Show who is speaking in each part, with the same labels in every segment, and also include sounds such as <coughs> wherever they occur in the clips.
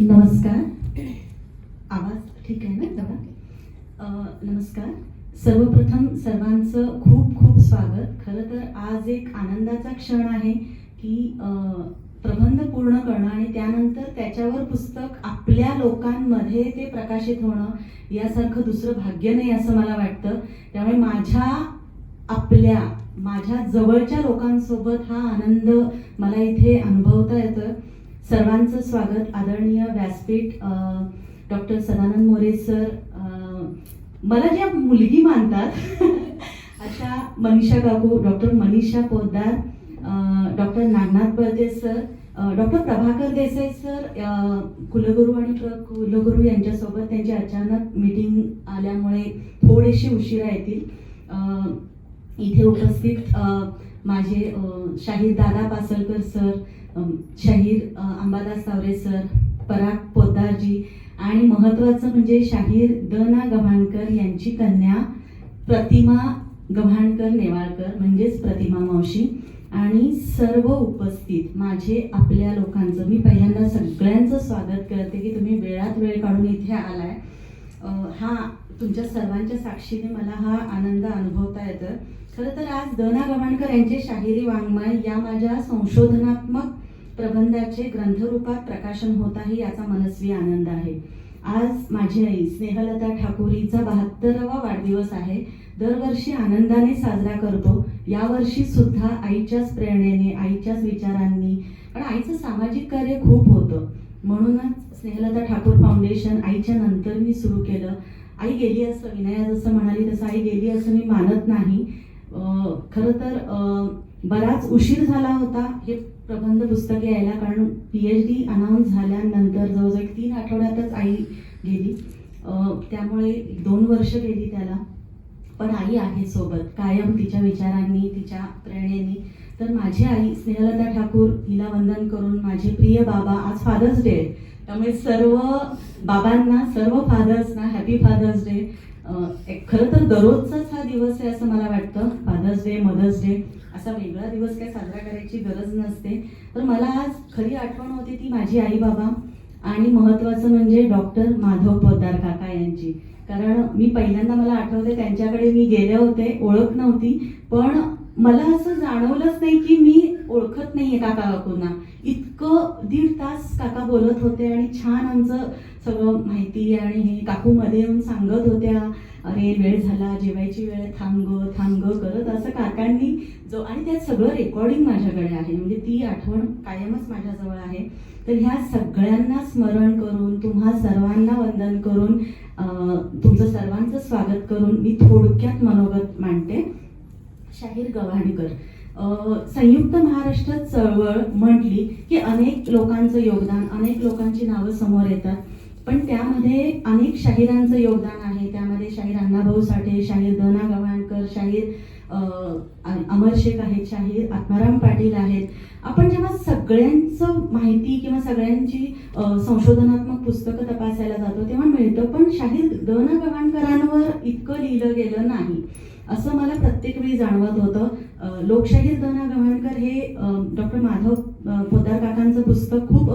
Speaker 1: नमस्कार. आवाज ठीक आहे ना? तेवढा नमस्कार. सर्वप्रथम सर्वांचं खूप खूप स्वागत. खरं तर आज एक आनंदाचा क्षण आहे की प्रबंध पूर्ण करणं आणि त्यानंतर त्याच्यावर पुस्तक आपल्या लोकांमध्ये ते प्रकाशित होणं यासारखं दुसरं भाग्य नाही असं मला वाटतं. त्यामुळे माझ्या आपल्या माझ्या जवळच्या लोकांसोबत हा आनंद मला इथे अनुभवता येतं सर्वांचं स्वागत आदरणीय व्यासपीठ डॉक्टर सदानंद मोरे सर. मला ज्या मुलगी मानतात <laughs> अशा मनीषा काकू doctor Manisha Poddar doctor Nagnath Balde sir doctor Prabhakar Desai sir कुलगुरू आणि कुलगुरू यांच्यासोबत त्यांची अचानक मीटिंग आल्यामुळे थोडेसे उशिरा येतील. इथे उपस्थित माझे शाहीर दादा पासलकर सर शाहीर अंबादास तावरे सर पराग पोतारजी आणि महत्त्वाचं म्हणजे शाहीर द ना गव्हाणकर यांची कन्या प्रतिमा गव्हाणकर नेवाळकर म्हणजेच प्रतिमा मावशी. आणि सर्व उपस्थित माझे आपल्या लोकांचं मी पहिल्यांदा सगळ्यांचं स्वागत करते की तुम्ही वेळात वेळ काढून इथे आलाय. हा तुमच्या सर्वांच्या साक्षीने मला हा आनंद अनुभवता येतं खरं तर आज द ना गव्हाणकर यांचे शाहिरी वाङ्मय या माझ्या संशोधनात्मक प्रबंधाचे ग्रंथरूपात प्रकाशन होत आहे याचा मनस्वी आनंद आहे. आज माझी आई स्नेहलता ठाकूरीचा बहात्तरावा वाढदिवस आहे. दरवर्षी आनंदाने साजरा करतो. यावर्षी सुद्धा आईच्याच प्रेरणेने आईच्याच विचारांनी पण आईचं सामाजिक कार्य खूप होतं. म्हणूनच स्नेहलता ठाकूर फाउंडेशन आईच्या नंतर मी सुरू केलं. आई गेली असं विनया जसं म्हणाली तसं आई गेली असं मी मानत नाही. खरं तर बराच उशीर झाला होता हे प्रबंध पुस्तक यायला कारण पी एच डी अनाऊन्स झाल्यानंतर जवळजवळ तीन आठवड्यातच आई गेली. त्यामुळे दोन वर्ष गेली त्याला. पण आई आहे सोबत कायम तिच्या विचारांनी तिच्या प्रेरणेने. तर माझी आई स्नेहलता ठाकूर हिला वंदन करून माझे प्रिय बाबा आज फादर्स डे आहे. त्यामुळे सर्व बाबांना सर्व फादर्सना हॅपी फादर्स डे खरं तर दररोजचाच हा दिवस आहे असं मला वाटतं. फादर्स डे मदर्स डे असा वेगळा दिवस काय साजरा करायची गरज नसते. तर मला आज खरी आठवण होती ती माझी आई बाबा आणि महत्त्वाचं म्हणजे डॉक्टर माधव पोदार काका यांची. कारण मी पहिल्यांदा मला आठवते त्यांच्याकडे मी गेले होते ओळख नव्हती. पण मला असं जाणवलंच नाही की मी ओळखत नाहीये काका काकूंना इतकं दीड तास काका बोलत होते आणि छान आमचं सगळं माहिती आणि हे काकू मध्ये येऊन सांगत होत्या अरे वेळ झाला जेवायची वेळ थांब ग थांब ग करत असं काकांनी जो आणि त्यात सगळं रेकॉर्डिंग माझ्याकडे आहे. म्हणजे ती आठवण कायमच माझ्याजवळ आहे. तर ह्या सगळ्यांना स्मरण करून तुम्हा सर्वांना वंदन करून तुमचं सर्वांचं स्वागत करून मी थोडक्यात मनोगत मांडते. शाहीर गव्हाणकर संयुक्त महाराष्ट्र चळवळ म्हटली की अनेक लोकांचं योगदान अनेक लोकांची नावं समोर येतात. पण त्यामध्ये अनेक शाहिरांचं योगदान आहे. त्यामध्ये शाहीर अण्णाभाऊ साठे शाहीर दना गव्हाणकर शाहीर अमर शेख आहेत शाहीर आत्माराम पाटील आहेत. आपण जेव्हा सगळ्यांचं माहिती किंवा सगळ्यांची संशोधनात्मक पुस्तकं तपासायला जातो तेव्हा मिळतं पण शाहीर दना गव्हाणकरांवर इतकं लिहिलं गेलं नाही. असं मला प्रत्येक वेळी जाणवत होतं. लोकशाहीर दना गव्हाणकर हे डॉक्टर माधव अं, काकांचं पुस्तक खूप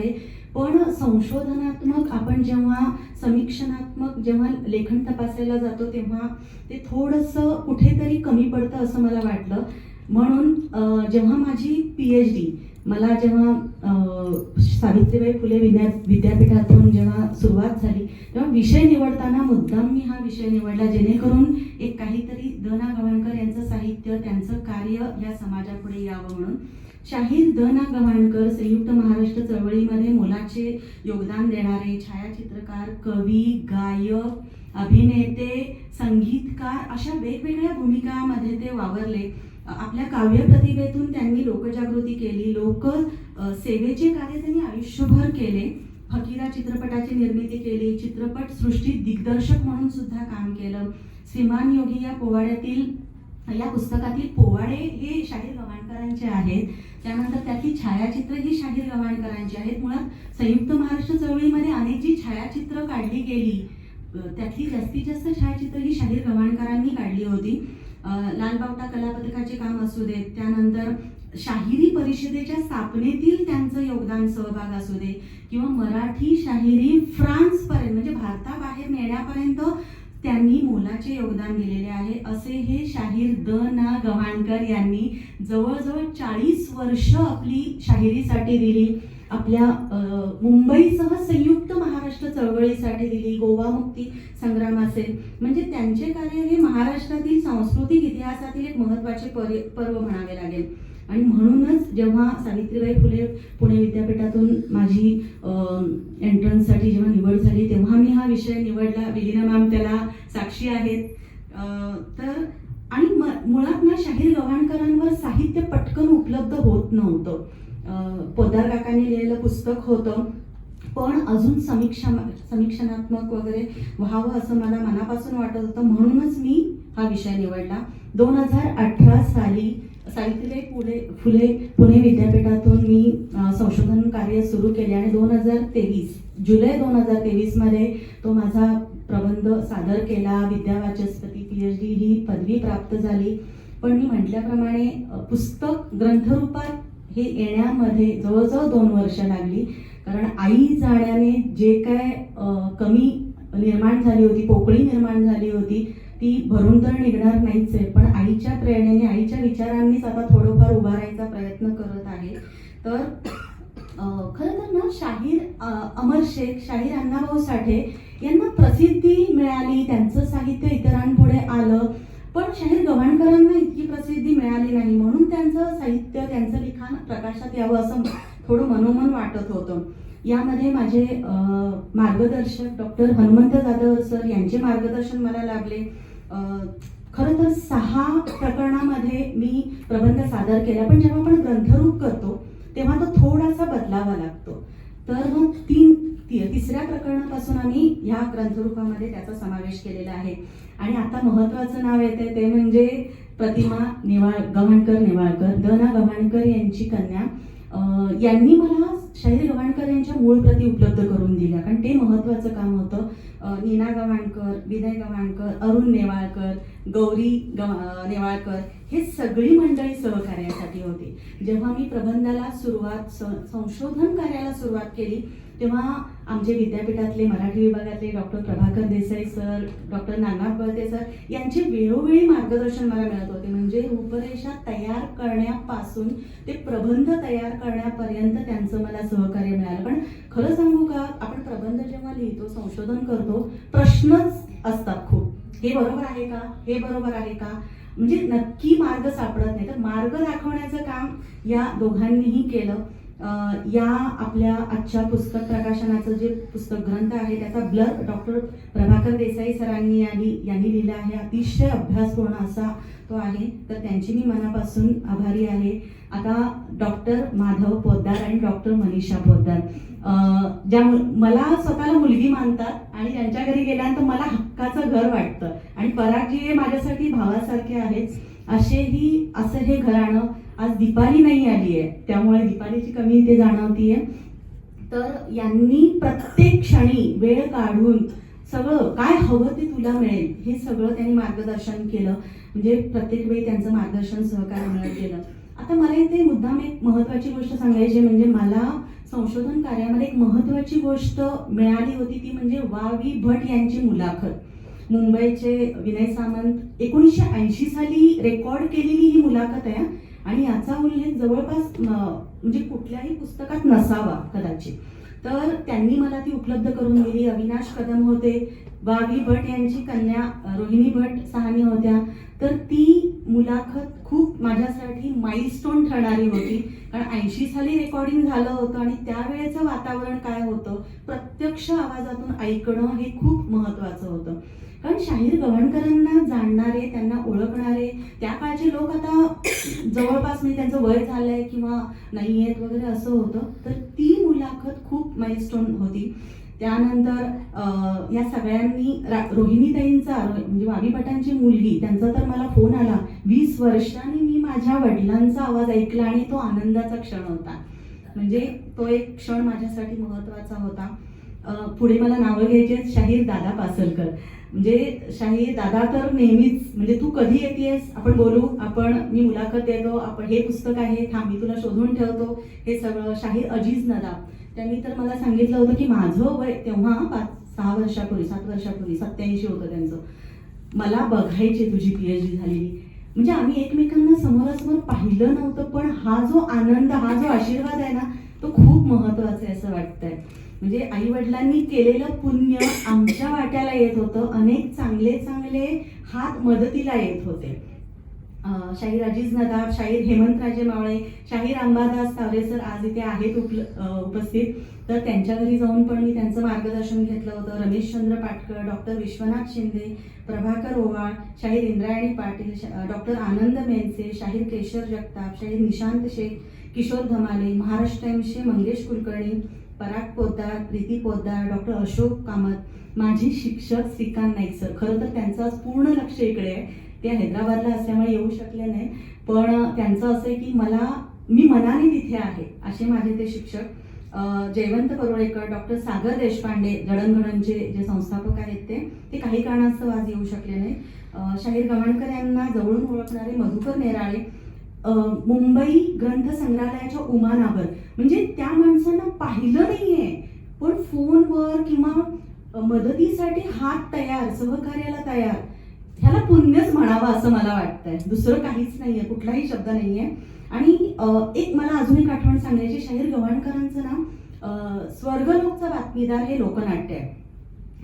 Speaker 1: आहे. पण संशोधनात्मक आपण जेव्हा समीक्षणात्मक जेव्हा लेखन तपासायला जातो तेव्हा ते थोडंसं कुठेतरी कमी पडतं असं मला वाटलं. म्हणून जेव्हा माझी पी एच डी मला जेव्हा सावित्रीबाई फुले विद्या विद्यापीठातून जेव्हा सुरुवात झाली तेव्हा विषय निवडताना मुद्दाम मी हा विषय निवडला जेणेकरून एक काहीतरी द ना गव्हाणकर यांचं साहित्य त्यांचं कार्य या समाजापुढे यावं म्हणून. शाहीर द ना गव्हाणकर संयुक्त महाराष्ट्र चळवळीमध्ये मोलाचे योगदान देणारे छायाचित्रकार कवी गायक अभिनेते संगीतकार अशा वेगवेगळ्या भूमिकामध्ये ते वावरले. आपल्या काव्य प्रतिभेतून त्यांनी लोकजागृती केली. लोक सेवेचे कार्य त्यांनी आयुष्यभर केले. फकीरा चित्रपटाची निर्मिती केली. चित्रपट सृष्टीत दिग्दर्शक म्हणून सुद्धा काम केलं. श्रीमान योगी या पोवाड्यातील या पुस्तकातील पोवाडे हे शाहीर गव्हाणकरांचे आहेत. त्यानंतर त्यातली छायाचित्र ही शाहीर गव्हाणकरांची आहेत. मुळात संयुक्त महाराष्ट्र चळवळीमध्ये अनेक जी छायाचित्र काढली गेली. त्यातली जास्तीत जास्त छायाचित्र ही शाहीर गव्हाणकरांनी काढली होती. लालबावटा कलापथकाचे काम असू देत त्यानंतर शाहिरी परिषदेच्या स्थापनेतील त्यांचं योगदान सहभाग असू दे किंवा मराठी शाहिरी फ्रान्सपर्यंत म्हणजे भारताबाहेर नेण्यापर्यंत त्यांनी मोलाचे योगदान दिलेले आहे. असे हे शाहीर द ना गव्हाणकर यांनी जवळजवळ चाळीस वर्ष आपली शाहिरीसाठी दिली. आपल्या मुंबईसह संयुक्त महाराष्ट्र चळवळीसाठी दिली. गोवा मुक्ती संग्राम असेल. म्हणजे त्यांचे कार्य हे महाराष्ट्रातील सांस्कृतिक इतिहासातील एक महत्त्वाचे पर्व म्हणावे लागेल. आणि म्हणूनच जेव्हा सावित्रीबाई फुले पुणे विद्यापीठातून माझी एंट्रन्ससाठी जेव्हा निवड झाली तेव्हा मी हा विषय निवडला. विलीना मॅम त्याला साक्षी आहेत. तर आणि म- मुळात ना शाहीर गव्हाणकरांवर साहित्य पटकन उपलब्ध होत नव्हतं. पोदार काकांनी लिहिलेलं पुस्तक होतं. पण अजून समीक्षा समीक्षणात्मक वगैरे व्हावं असं मला मनापासून वाटत होतं. म्हणूनच मी हा विषय निवडला. दोन हजार अठरा साली सावित्रीबाई फुले फुले पुणे विद्यापीठातून मी संशोधन कार्य सुरू केले आणि दोन हजार तेवीस जुलै दोन हजार तेवीसमध्ये तो माझा प्रबंध सादर केला. विद्यावाचस्पती पी एच डी ही पदवी प्राप्त झाली. पण मी म्हटल्याप्रमाणे पुस्तक ग्रंथरूपात हे येण्यामध्ये जवळजवळ दोन वर्ष लागली. कारण आई जाण्याने जे काय कमी निर्माण झाली होती पोकळी निर्माण झाली होती ती भरून तर निघणार नाहीच आहे. पण आईच्या प्रेरणेने आईच्या विचारांनीच आता थोडंफार उभारायचा प्रयत्न करत आहे. तर खरं तर ना शाहीर अमर शेख शाहीर अण्णाभाऊ साठे यांना प्रसिद्धी मिळाली त्यांचं साहित्य इतरांपुढे आलं. पण शाहीर गव्हाणकरांना इतकी प्रसिद्धी मिळाली नाही म्हणून त्यांचं साहित्य त्यांचं लिखाण प्रकाशात यावं असं थोडं मनोमन वाटत होतं. यामध्ये माझे मार्गदर्शक डॉक्टर हनुमंत जाधव सर यांचे मार्गदर्शन मला लाभले खरं तर सहा प्रकरणामध्ये मी प्रबंध सादर केला पण जेव्हा आपण ग्रंथरूप करतो तेव्हा तो थोडासा बदलावा लागतो. तर मग तीन तिसऱ्या प्रकरणापासून आम्ही ह्या ग्रंथरूपामध्ये त्याचा समावेश केलेला आहे. आणि आता महत्वाचं नाव येते ते म्हणजे प्रतिमा निवाळ गव्हाणकर निवाळकर द ना गव्हाणकर यांची कन्या. यांनी मला शाहीर गव्हाणकर यांच्या मूळ प्रती उपलब्ध करून दिल्या. कारण ते महत्वाचं काम होतं. नीना गव्हाणकर विनय गव्हाणकर अरुण नेवाळकर गौरी गवा नेवाळकर हे सगळी मंडळी सहकार्यासाठी होती. जेव्हा मी प्रबंधाला सुरुवात संशोधन कार्याला सुरुवात केली तेव्हा आमचे विद्यापीठातले मराठी विभागातले doctor Prabhakar Desai sir doctor Nagnath Balte sir यांचे वेळोवेळी मार्गदर्शन मला मिळत होते. म्हणजे रूपरेषा तयार करण्यापासून ते प्रबंध तयार करण्यापर्यंत त्यांचं मला सहकार्य मिळालं. पण खरं सांगू का आपण प्रबंध जेव्हा लिहितो संशोधन करतो प्रश्नच असतात खूप. हे बरोबर आहे का? हे बरोबर आहे का? म्हणजे नक्की मार्ग सापडत नाही. तर मार्ग दाखवण्याचं काम या दोघांनीही केलं. या आपल्या आजच्या पुस्तक प्रकाशनाचं जे पुस्तक ग्रंथ आहे त्याचा ब्लर डॉक्टर प्रभाकर देसाई सरांनी यांनी यांनी लिहिला आहे. अतिशय अभ्यासपूर्ण असा तो आहे. तर त्यांची मी मनापासून आभारी आहे. आता डॉक्टर माधव पोद्दार आणि डॉक्टर मनीषा पोद्दार ज्या मु- मला स्वतःला मुलगी मानतात आणि त्यांच्या घरी गेल्यानंतर मला हक्काचं घर वाटतं. आणि परागजी हे माझ्यासाठी भावासारखे आहेत. असेही असं हे घराणं आज दीपाली नाही आली आहे त्यामुळे दीपालीची कमी इथे जाणवतीये. तर यांनी प्रत्येक क्षणी वेळ काढून सगळं काय हवं ते तुला मिळेल हे सगळं त्यांनी मार्गदर्शन केलं. म्हणजे प्रत्येक वेळी त्यांचं मार्गदर्शन सहकार्य मिळत केलं आता मला इथे मुद्दाम एक महत्वाची गोष्ट सांगायची म्हणजे मला संशोधन कार्यामध्ये एक महत्वाची गोष्ट मिळाली होती ती म्हणजे वा वि भट यांची मुलाखत. मुंबईचे विनय सामंत एकोणीसशे ऐंशी साली रेकॉर्ड केलेली ही मुलाखत आहे आणि याचा उल्लेख जवळपास म्हणजे कुठल्याही पुस्तकात नसावा कदाचित. तर त्यांनी मला ती उपलब्ध करून दिली. अविनाश कदम होते वावी भट यांची कन्या रोहिणी भट सहानी होत्या तर ती मुलाखत खूप माझ्यासाठी माइलस्टोन ठरणारी होती. कारण ऐंशी साली रेकॉर्डिंग झालं होतं आणि त्यावेळेचं वातावरण काय होतं? प्रत्यक्ष आवाजातून ऐकणं हे खूप महत्त्वाचं होतं. कारण शाहीर गवणकरांना जाणणारे त्यांना ओळखणारे त्या काळचे लोक आता <coughs> जवळपास म्हणजे त्यांचं वय झालंय किंवा नाही आहेत वगैरे असं होतं. तर ती मुलाखत खूप माइलस्टोन होती. त्यानंतर अं, या सगळ्यांनी रोहिणीताईंचा म्हणजे वावी भटांची मुलगी त्यांचा तर मला फोन आला. वीस वर्षांनी मी माझ्या वडिलांचा आवाज ऐकला आणि तो आनंदाचा क्षण होता. म्हणजे तो एक क्षण माझ्यासाठी महत्त्वाचा होता. पुढे मला नावं घ्यायची आहेत शाहीर दादा पासलकर. म्हणजे शाही दादा तर नेहमीच म्हणजे तू कधी येतेस? आपण बोलू आपण मी मुलाखत देतो आपण हे पुस्तक आहे थांब मी तुला शोधून ठेवतो. हे सगळं शाही अजीज नदा त्यांनी तर मला सांगितलं होतं की माझं वय तेव्हा पाच सहा वर्षापूर्वी सात वर्षापूर्वी सत्याऐंशी होतं त्यांचं. मला बघायची तुझी पी एच डी झालेली. म्हणजे आम्ही एकमेकांना समोरासमोर पाहिलं नव्हतं पण हा जो आनंद हा जो आशीर्वाद आहे ना तो खूप महत्त्वाचा आहे असं वाटतंय. म्हणजे आई वडिलांनी केलेलं पुण्य आमच्या वाट्याला येत होतं. अनेक चांगले चांगले हात मदतीला येत होते. शाहीर अजिज नदाब शाहीर हेमंतराजे मावळे शाहीर अंबादास तावरे सर आज इथे आहेत उपल उपस्थित. तर त्यांच्या घरी जाऊन पण मी त्यांचं मार्गदर्शन घेतलं होतं. रमेशचंद्र पाटकर डॉक्टर विश्वनाथ शिंदे प्रभाकर ओवाळ शाहीर इंद्रायणी पाटील डॉक्टर आनंद मेनसे शाहीर केशर जगताप शाहीर निशांत शेख किशोर धमाले महाराष्ट्र टाइम्सचे मंगेश कुलकर्णी पराग पोद्दार प्रीती पोद्दार डॉक्टर अशोक कामत माझे शिक्षक श्रीकांत नाईक सर. खरं तर त्यांचं पूर्ण लक्ष इकडे आहे. ते हैदराबादला असल्यामुळे येऊ शकले नाही पण त्यांचं असं आहे की मला मी मनाने तिथे आहे असे माझे ते शिक्षक. जयवंत परोळेकर डॉक्टर सागर देशपांडे जडणघडणचे जे संस्थापक आहेत ते ते काही कारणास्तव आज येऊ शकले नाही शाहीर गवणकर यांना जवळून ओळखणारे मधुकर नेराळे मुंबई ग्रंथ संग्रहालयाच्या उमानावर. म्हणजे त्या माणसांना पाहिलं नाहीये. पण फोनवर किंवा मदतीसाठी हात तयार सहकार्याला तयार ह्याला पुण्यच म्हणावं असं मला वाटतंय. दुसरं काहीच नाहीये कुठलाही शब्द नाहीये. आणि एक मला अजून एक आठवण सांगायची शाहीर गव्हाणकरांचं ना स्वर्गलोकचा बातमीदार हे लोकनाट्य आहे.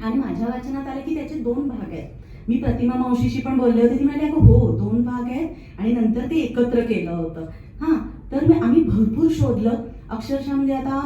Speaker 1: आणि माझ्या वाचनात आलं की त्याचे दोन भाग आहेत. मी प्रतिमा मावशीशी पण बोलले होते ती म्हणाली अगं हो दोन भाग आहेत. आणि नंतर ते एकत्र केलं होतं. हां तर मी आम्ही भरपूर शोधलं. अक्षरशः म्हणजे आता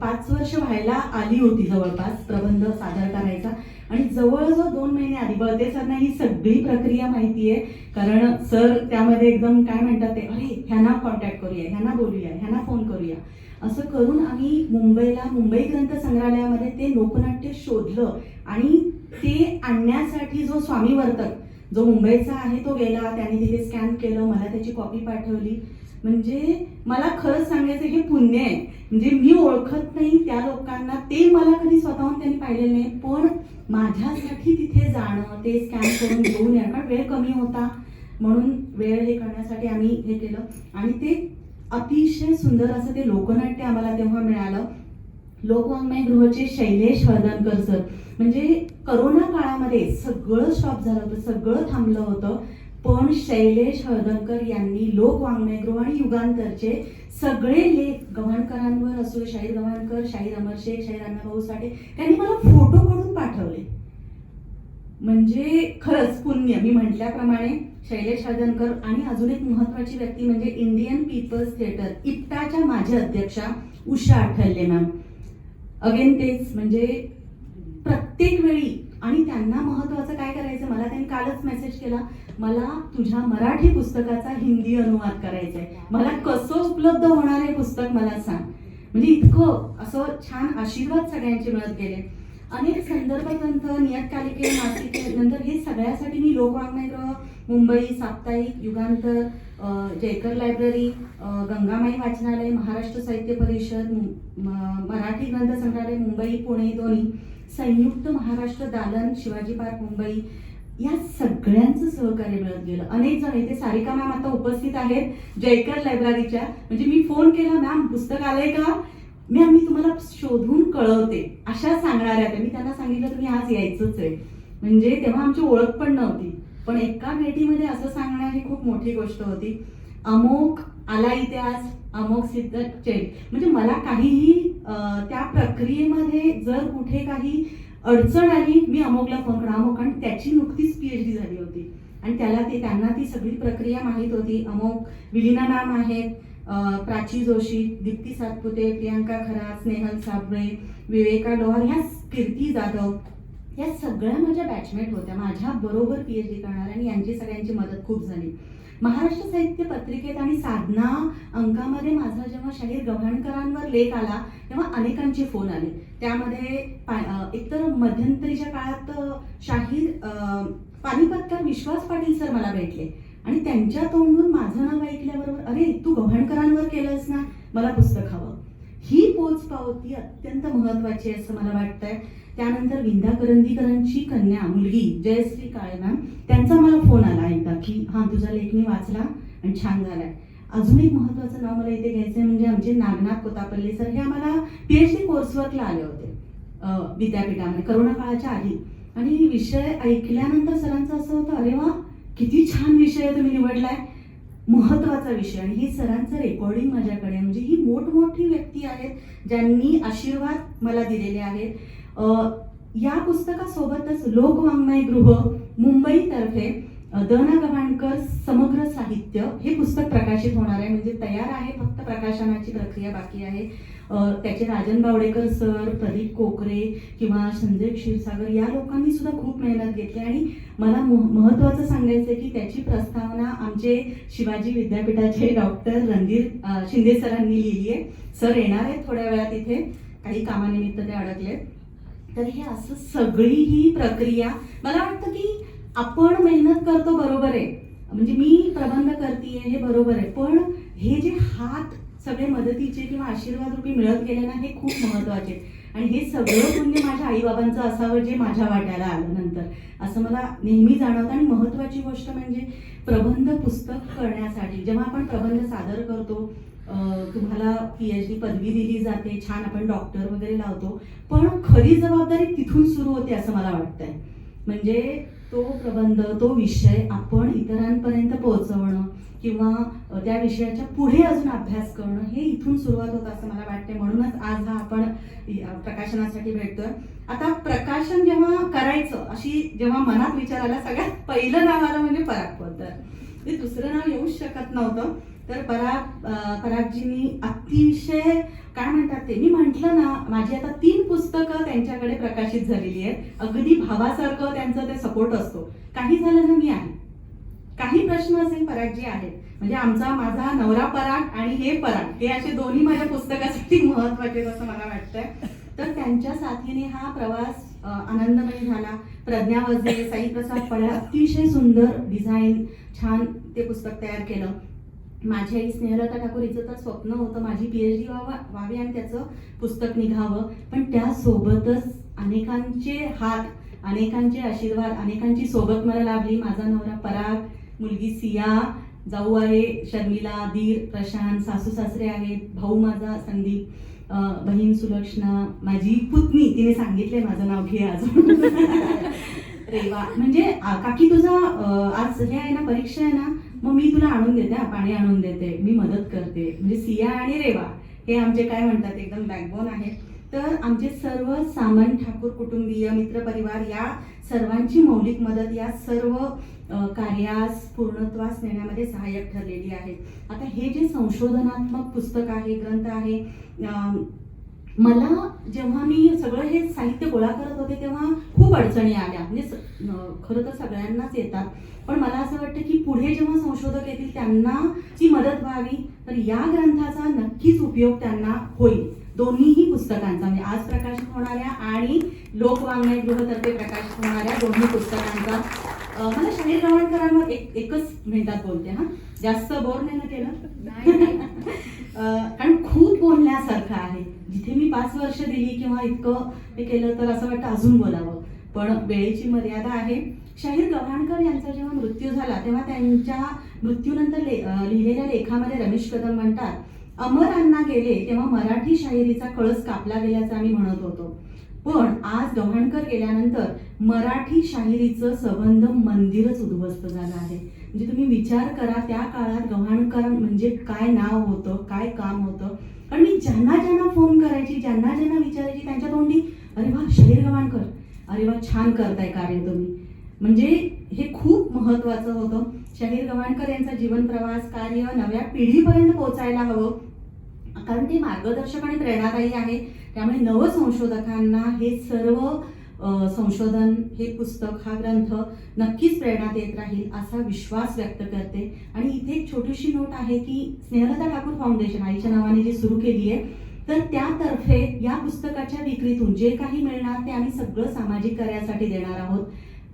Speaker 1: पाच वर्ष व्हायला आली होती जवळपास प्रबंध सादर करायचा. आणि जवळजवळ दोन महिने आधी बळते सरना ही सगळी प्रक्रिया माहिती आहे. कारण सर त्यामध्ये एकदम काय म्हणतात ते अरे ह्यांना कॉन्टॅक्ट करूया ह्यांना बोलूया ह्यांना फोन करूया. असं करून आम्ही मुंबईला मुंबई ग्रंथ संग्रहालयामध्ये ते लोकनाट्य शोधलं. आणि ते आणण्यासाठी जो स्वामी वर्तक जो मुंबईचा आहे तो गेला त्याने तिथे स्कॅन केलं मला त्याची कॉपी पाठवली. म्हणजे मला खरंच सांगायचं हे पुण्य आहे. म्हणजे मी ओळखत नाही त्या लोकांना ते मला कधी स्वतःहून त्यांनी पाहिलेलं नाही पण माझ्यासाठी तिथे जाणं ते स्कॅन करून घेऊन येणं कारण वेळ कमी होता. म्हणून वेळ हे करण्यासाठी आम्ही हे केलं. आणि ते अतिशय सुंदर असं ते लोकनाट्य आम्हाला तेव्हा मिळालं. लोकवाङ्मय गृहचे शैलेश वर्धनकर सर. म्हणजे करोना काळामध्ये सगळं स्टॉप झालं होतं सगळं थांबलं होतं. पण शैलेश हळदणकर यांनी लोक वाङ्मयगृह आणि युगांतरचे सगळे लेख गव्हाणकरांवर असो शाहीर गव्हाणकर शाहीर अमर शेख शाहीर अण्णाभाऊ साठे त्यांनी मला फोटो काढून पाठवले. म्हणजे खरंच पुण्य. मी म्हटल्याप्रमाणे शैलेश हळदणकर आणि अजून एक महत्वाची व्यक्ती म्हणजे इंडियन पीपल्स थिएटर इप्टाच्या माझ्या अध्यक्षा उषा आठवले मॅम अगेन तेच म्हणजे प्रत्येक वेळी आणि त्यांना महत्वाचं काय करायचं? मला त्यांनी कालच मेसेज केला मला तुझ्या मराठी पुस्तकाचा हिंदी अनुवाद करायचा आहे. मला कसं उपलब्ध होणार आहे पुस्तक मला सांग. म्हणजे इतकं असं छान आशीर्वाद सगळ्यांचे मिळत गेले. अनेक संदर्भ ग्रंथ नियतकालिके मासिके नंतर हे सगळ्यासाठी मी लोकवाङ्मयग्रह मुंबई साप्ताहिक युगांतर जयकर लायब्ररी गंगामाई वाचनालय महाराष्ट्र साहित्य परिषद मराठी ग्रंथ संग्रहालय मुंबई पुणे दोन्ही संयुक्त महाराष्ट्र दालन शिवाजी पार्क मुंबई या सगळ्यांचं सहकार्य मिळत गेलं. अनेक जण इथे सारिका मॅम आता उपस्थित आहेत जयकर लायब्ररीच्या. म्हणजे मी फोन केला मॅम पुस्तक आलंय का? मॅम मी तुम्हाला शोधून कळवते. अशा सांगणाऱ्या त्या. मी त्यांना सांगितलं तुम्ही आज यायचंच आहे. म्हणजे तेव्हा आमची ओळख पण नव्हती. पण एका भेटीमध्ये असं सांगणं ही खूप मोठी गोष्ट होती. अमोक आला इथे आज अमोक सिद्ध चेट म्हणजे मला काहीही त्या प्रक्रियेमध्ये जर कुठे काही अडचण आली मी अमोकला फोन करा अमोक कारण त्याची नुकतीच पीएचडी झाली होती. आणि त्याला ते त्यांना ती सगळी प्रक्रिया माहीत होती. अमोक विलीना मॅम आहेत प्राची जोशी दीप्ती सातपुते प्रियांका खरा स्नेहल साबळे विवेका लोहार ह्या कीर्ती जाधव या सगळ्या माझ्या बॅचमेट होत्या. माझ्या बरोबर पीएचडी करणाऱ्या आणि यांची सगळ्यांची मदत खूप झाली. महाराष्ट्र साहित्य पत्रिकेत आणि साधना अंकामध्ये माझा जेव्हा शाहीर गव्हाणकरांवर लेख आला तेव्हा अनेकांचे फोन आले. त्यामध्ये एकतर मध्यंतरीच्या काळात शाहीर पानिपतकर विश्वास पाटील सर मला भेटले. आणि त्यांच्या तोंडून माझं नाव ऐकल्याबरोबर अरे तू गव्हाणकरांवर केलंस ना? मला पुस्तक हवं. ही पोच पावती अत्यंत महत्वाची आहे असं मला वाटतंय. त्यानंतर विंदा करंदीकरांची कन्या मुलगी जयश्री काळे मॅम त्यांचा फोन आला एकदा की हां तुझा लेख मी वाचला आणि छान झालाय. अजून एक महत्वाचं नाव मला इथे घ्यायचं आहे म्हणजे आमचे नागनाथ कोतापल्ले सर हे आम्हाला पीएचडी कोर्सवर्कला आले होते विद्यापीठामध्ये करोना काळाच्या आधी. आणि विषय ऐकल्यानंतर सरांचं असं होतं अरे वा किती छान विषय तुम्ही निवडलाय महत्त्वाचा विषय. आणि ही सरांचं रेकॉर्डिंग माझ्याकडे आहे म्हणजे ही मोठमोठी व्यक्ती आहेत ज्यांनी आशीर्वाद मला दिलेले आहेत. या पुस्तकासोबतच लोकवाङ्मय गृह मुंबईतर्फे दना द ना गव्हाणकर समग्र साहित्य हे पुस्तक प्रकाशित होणार आहे. म्हणजे तयार आहे फक्त प्रकाशनाची प्रक्रिया बाकी आहे. त्याचे राजन बावडेकर सर प्रदीप कोकरे किंवा संजय क्षीरसागर या लोकांनी सुद्धा खूप मेहनत घेतली. आणि मला महत्वाचं महत्त्वाचं सांगायचं आहे की त्याची प्रस्तावना आमचे शिवाजी विद्यापीठाचे <laughs> डॉक्टर रणधीर शिंदे सरांनी लिहिली आहे. सर येणार आहेत थोड्या वेळात इथे. काही कामानिमित्त ते अडकले तर हे असं सगळी ही प्रक्रिया मला वाटतं की आपण मेहनत करतो बरोबर आहे. म्हणजे मी प्रबंध करते हे बरोबर आहे. पण हे जे हात सगळे मदतीचे किंवा आशीर्वाद रूपी मिळत गेले ना हे खूप महत्त्वाचे. आणि हे सगळं पुण्य माझ्या आईबाबांचं असावं जे माझ्या वाट्याला आलं नंतर. असं मला नेहमी जाणवतं. आणि महत्वाची गोष्ट म्हणजे प्रबंध पुस्तक करण्यासाठी. जेव्हा आपण प्रबंध सादर करतो तुम्हाला पी एच डी पदवी दिली जाते छान आपण डॉक्टर वगैरे लावतो. पण खरी जबाबदारी तिथून सुरू होते असं मला वाटतंय. म्हणजे तो प्रबंध तो विषय आपण इतरांपर्यंत पोहोचवणं किंवा त्या विषयाच्या पुढे अजून अभ्यास करणं हे इथून सुरुवात होतं असं मला वाटते म्हणूनच आज हा आपण प्रकाशनासाठी भेटतोय. आता प्रकाशन जेव्हा करायचं अशी जेव्हा मनात विचार आला सगळ्यात पहिलं नाव आलं म्हणजे पराग पोद्दार ते म्हणजे दुसरं नाव येऊच शकत नव्हतं. तर पराग परागजींनी अतिशय काय म्हणतात ते? मी म्हंटल ना माझी आता तीन पुस्तकं त्यांच्याकडे प्रकाशित झालेली आहेत. अगदी भावासारखं त्यांचं ते सपोर्ट असतो. काही झालं ना मी आहे. काही प्रश्न असेल परागजी आहेत. म्हणजे आमचा माझा नवरा पराग आणि हे पराग हे असे दोन्ही माझ्या पुस्तकासाठी महत्त्वाचे आहेत असं मला वाटतंय. तर त्यांच्या साथीने हा प्रवास आनंदमय आनंदमयी झाला. प्रज्ञा वजे साई प्रसाद पळ्या अतिशय सुंदर डिझाईन छान ते पुस्तक तयार केलं. माझी आई स्नेहलता ठाकूर हिचं तर स्वप्न होतं. माझी पीएचडी व्हावा व्हावी आणि त्याचं पुस्तक निघावं. पण त्यासोबतच अनेकांचे हात अनेकांचे आशीर्वाद अनेकांची सोबत मला लाभली. माझा नवरा पराग मुलगी सिया जाऊ आहे शर्मिला दीर प्रशांत सासू सासरे आहेत भाऊ माझा संदीप बहीण सुलक्षणा माझी पुतणी तिने सांगितले माझं नाव घे अजून <laughs> रेवा. म्हणजे काकी तुझा आज हे आहे ना परीक्षा आहे ना मग मी तुला आणून देते पाणी आणून देते मी मदत करते. म्हणजे सिया आणि रेवा हे आमचे काय म्हणतात एकदम बॅकबोन आहेत तर आमचे सर्व सामान ठाकूर कुटुंबीय मित्रपरिवार या सर्वांची मौलिक मदत या सर्व कार्यास पूर्णत्वास नेण्यामध्ये सहाय्यक ठरलेली आहे. आता हे जे संशोधनात्मक पुस्तक आहे ग्रंथ आहे मला जेव्हा मी सगळं हे साहित्य गोळा करत होते तेव्हा खूप अडचणी आल्या. म्हणजे खरं तर सगळ्यांनाच येतात. पण मला असं वाटतं की पुढे जेव्हा संशोधक येतील त्यांना ची मदत व्हावी तर या ग्रंथाचा नक्कीच उपयोग त्यांना होईल. दोन्हीही पुस्तकांचा. म्हणजे आज प्रकाशित होणाऱ्या आणि लोकवाङ्मय गृहतर्फे प्रकाशित होणाऱ्या दोन्ही पुस्तकांचा मला शाहीर गव्हाणकरांवर एक एकच मिनिटात बोलते हा. जास्त बोर नाही ना? केलं <laughs> कारण खूप बोलण्यासारखं आहे. जिथे मी पाच वर्ष दिली किंवा इतकं हे केलं तर असं वाटतं अजून बोलावं. पण वेळेची मर्यादा आहे. शाहीर गव्हाणकर यांचा जेव्हा मृत्यू झाला तेव्हा त्यांच्या मृत्यूनंतर ले लिहिलेल्या लेखामध्ये रमेश कदम म्हणतात अमर अण्णा गेले तेव्हा मराठी शाहिरीचा कळस कापला गेल्याचं आम्ही म्हणत होतो. पण आज गव्हाणकर गेल्यानंतर मराठी शाहिरीचं संबंध मंदिरच उद्ध्वस्त झालं आहे. म्हणजे तुम्ही विचार करा त्या काळात गव्हाणकर म्हणजे काय नाव होतं काय काम होतं. आणि मी ज्यांना ज्यांना फोन करायची ज्यांना ज्यांना विचारायची त्यांच्या तोंडी अरे वा शाहीर गव्हाणकर. अरे वा छान करताय कार्य तुम्ही. म्हणजे हे खूप महत्वाचं होतं. शाहीर गव्हाणकर यांचा जीवन प्रवास कार्य नव्या पिढीपर्यंत पोहोचायला हवं. कारण ते मार्गदर्शक आणि प्रेरणादायी आहे. त्यामुळे नवसंशोधकांना हे सर्व संशोधन हे पुस्तक हा ग्रंथ नक्कीच प्रेरणा देत राहील असा विश्वास व्यक्त करते. आणि इथे एक छोटीशी नोट आहे की स्नेहलता ठाकूर फाउंडेशन आईच्या नावाने जी सुरू केली आहे तर त्यातर्फे या पुस्तकाच्या विक्रीतून जे काही मिळणार ते आम्ही सगळं सामाजिक कार्यासाठी देणार आहोत.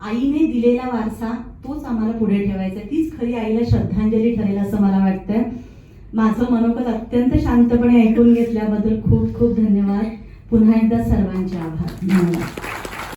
Speaker 1: आईने दिलेला वारसा तोच आम्हाला पुढे ठेवायचा आहे. तीच खरी आईला श्रद्धांजली ठरेल असं मला वाटतंय. माझं मनोगत अत्यंत शांतपणे ऐकून घेतल्याबद्दल खूप खूप धन्यवाद. पुन्हा एकदा सर्वांचे आभार. धन्यवाद.